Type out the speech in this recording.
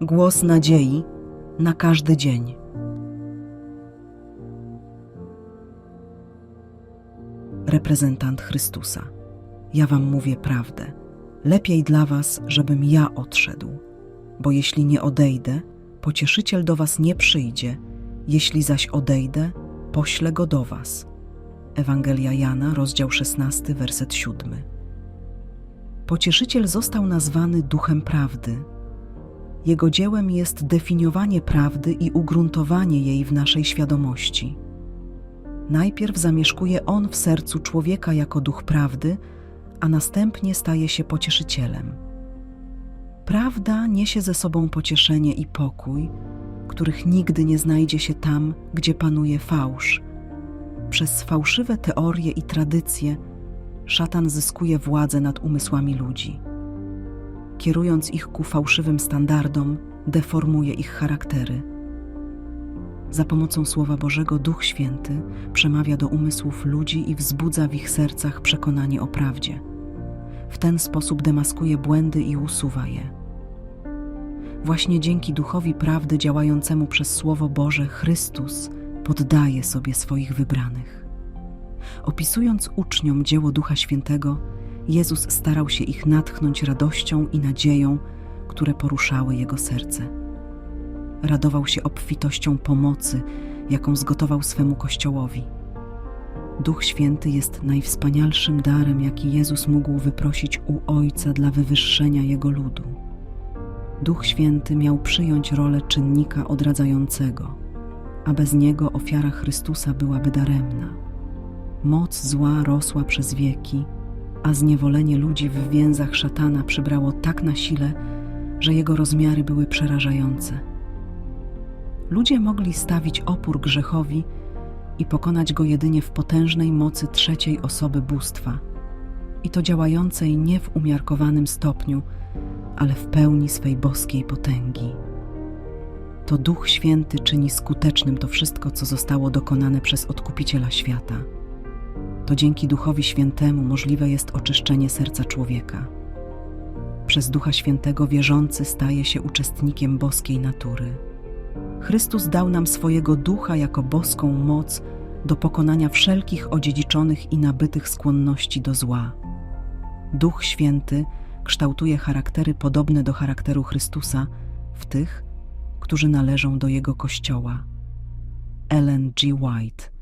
Głos nadziei na każdy dzień. Reprezentant Chrystusa. Ja wam mówię prawdę. Lepiej dla was, żebym ja odszedł. Bo jeśli nie odejdę, pocieszyciel do was nie przyjdzie, jeśli zaś odejdę, poślę go do was. Ewangelia Jana, rozdział 16, werset 7. Pocieszyciel został nazwany duchem prawdy. Jego dziełem jest definiowanie prawdy i ugruntowanie jej w naszej świadomości. Najpierw zamieszkuje on w sercu człowieka jako duch prawdy, a następnie staje się pocieszycielem. Prawda niesie ze sobą pocieszenie i pokój, których nigdy nie znajdzie się tam, gdzie panuje fałsz. Przez fałszywe teorie i tradycje szatan zyskuje władzę nad umysłami ludzi. Kierując ich ku fałszywym standardom, deformuje ich charaktery. Za pomocą Słowa Bożego Duch Święty przemawia do umysłów ludzi i wzbudza w ich sercach przekonanie o prawdzie. W ten sposób demaskuje błędy i usuwa je. Właśnie dzięki Duchowi Prawdy działającemu przez Słowo Boże Chrystus poddaje sobie swoich wybranych. Opisując uczniom dzieło Ducha Świętego, Jezus starał się ich natchnąć radością i nadzieją, które poruszały jego serce. Radował się obfitością pomocy, jaką zgotował swemu Kościołowi. Duch Święty jest najwspanialszym darem, jaki Jezus mógł wyprosić u Ojca dla wywyższenia Jego ludu. Duch Święty miał przyjąć rolę czynnika odradzającego, a bez niego ofiara Chrystusa byłaby daremna. Moc zła rosła przez wieki, a zniewolenie ludzi w więzach szatana przybrało tak na sile, że jego rozmiary były przerażające. Ludzie mogli stawić opór grzechowi i pokonać go jedynie w potężnej mocy trzeciej osoby bóstwa, i to działającej nie w umiarkowanym stopniu, ale w pełni swej boskiej potęgi. To Duch Święty czyni skutecznym to wszystko, co zostało dokonane przez Odkupiciela świata. To dzięki Duchowi Świętemu możliwe jest oczyszczenie serca człowieka. Przez Ducha Świętego wierzący staje się uczestnikiem boskiej natury. Chrystus dał nam swojego ducha jako boską moc do pokonania wszelkich odziedziczonych i nabytych skłonności do zła. Duch Święty kształtuje charaktery podobne do charakteru Chrystusa w tych, którzy należą do Jego Kościoła. Ellen G. White